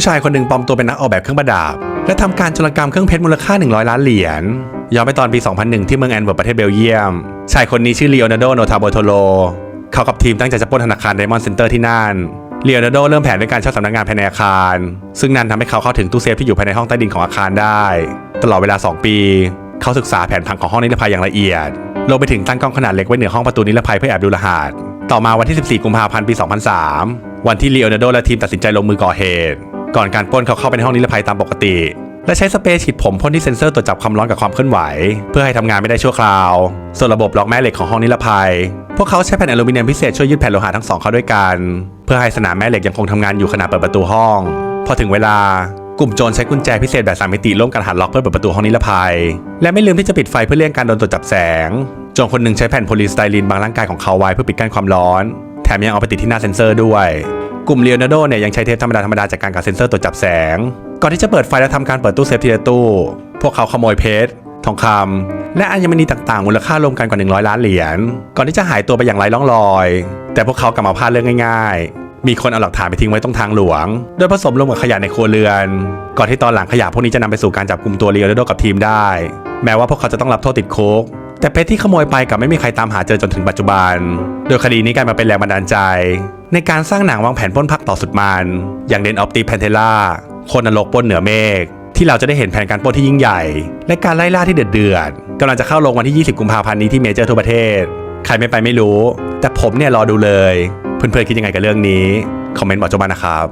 ผู้ชายคนหนึ่งปลอมตัวเป็นนักออกแบบเครื่องประดับ และทำการจรกรรมเครื่องเพชรมูลค่า 100 ล้านเหรียญย้อนไปตอนปี 2001 ที่เมืองแอนเวิร์ปประเทศเบลเยียม ชายคนนี้ชื่อเลโอนาร์โดโนทาโบโทโล เขากับทีมตั้งใจจะปล้นธนาคารไดมอนด์เซ็นเตอร์ที่นั่นเลโอนาร์โดเริ่มแผนด้วยการเช่าสำนักงานภายในอาคาร ซึ่งนั่นทำให้เขาเข้าถึงตู้เซฟที่อยู่ภายในห้องใต้ดินของอาคารได้ ตลอดเวลา 2 ปี เขาศึกษาแผนผังของห้องนิรภัยอย่างละเอียดรวมไปถึงตั้งกล้องขนาดเล็กไว้เหนือห้องประตูนิรภัยเพื่อแอบดูรหัส ต่อมาวันที่ 14 กุมภาพันธ์ ปี 2003 วันที่ลีโอนาร์โดและทีมตัดสินใจลงมือก่อเหตุ ก่อนการปล้นเขาเข้าไปในห้องนิรภัยตามปกติ และใช้สเปรย์ฉีดผมพ่นที่เซ็นเซอร์ตรวจจับความร้อนกับความเคลื่อนไหว เพื่อให้ทำงานไม่ได้ชั่วคราว ส่วนระบบล็อกแม่เหล็กของห้องนิรภัย พวกเขาใช้แผ่นอลูมิเนียมพิเศษช่วยยึดแผ่นโลหะทั้งสองเข้าด้วยกัน เพื่อให้สนามแม่เหล็กยังคงทำงานอยู่ขณะเปิดประตูห้อง พอถึงเวลากลุ่มโจรใช้กุญแจพิเศษแบบสามมิติร่วมกันหันล็อกเพื่อเปิดประตูห้องนิรภัย และไม่ลืมที่จะปิดไฟเพื่อเลี่ยงการโดนตรวจจับแสง โจรคนหนึ่งใช้แผ่นโพลีสไตรีนบางร่างกายของเขาไว้เพื่อปิดกั้นความร้อน แถมยังเอาไปติดที่หน้าเซ็นเซอร์ด้วย กลุ่มเลโอนาร์โดเนี่ยยังใช้เทปธรรมดาธรรมดาจากการกับเซ็นเซอร์ตรวจจับแสง ก่อนที่จะเปิดไฟและทำการเปิดตู้เซฟทีละตู้ พวกเขาขโมยเพชรทองคำและอัญมณีต่างๆ มูลค่ารวมกันกว่า 100 ล้านเหรียญ ก่อนที่จะหายตัวไปอย่างไร้ร่องรอย แต่พวกเขากลับมาพลาดเรื่องง่าย ๆ มีคนเอาหลักฐานไปทิ้งไว้ตรงทางหลวง โดยผสมรวมกับขยะในครัวเรือน ก่อนที่ตอนหลังขยะพวกนี้จะนำไปสู่การจับกลุ่มตัวเลโอนาร์โดกับทีมได้ แม้ว่าพวกเขาจะต้องรับโทษติดคุก แต่เพชรที่ขโมยไปกับไม่มีใครตามหาเจอจนถึงปัจจุบัน โดยคดีนี้กลายมาเป็นแรงบันดาลใจ ในการสร้างหนังวางแผนปล้นพักต่อสุดมัน อย่างเดนออฟตีแพนเทล่าคนนรกปล้นเหนือเมฆที่เราจะได้เห็นแผนการปล้นที่ยิ่งใหญ่ และการไล่ล่าที่เดือดเดือดกำลังจะเข้าลงวันที่ 20 กุมภาพันธ์นี้ที่เมเจอร์ทั่วประเทศ ใครไม่ไปไม่รู้ แต่ผมเนี่ยรอดูเลย เพื่อนๆคิดยังไงกับเรื่องนี้ คอมเมนต์บอกเจามานะครับ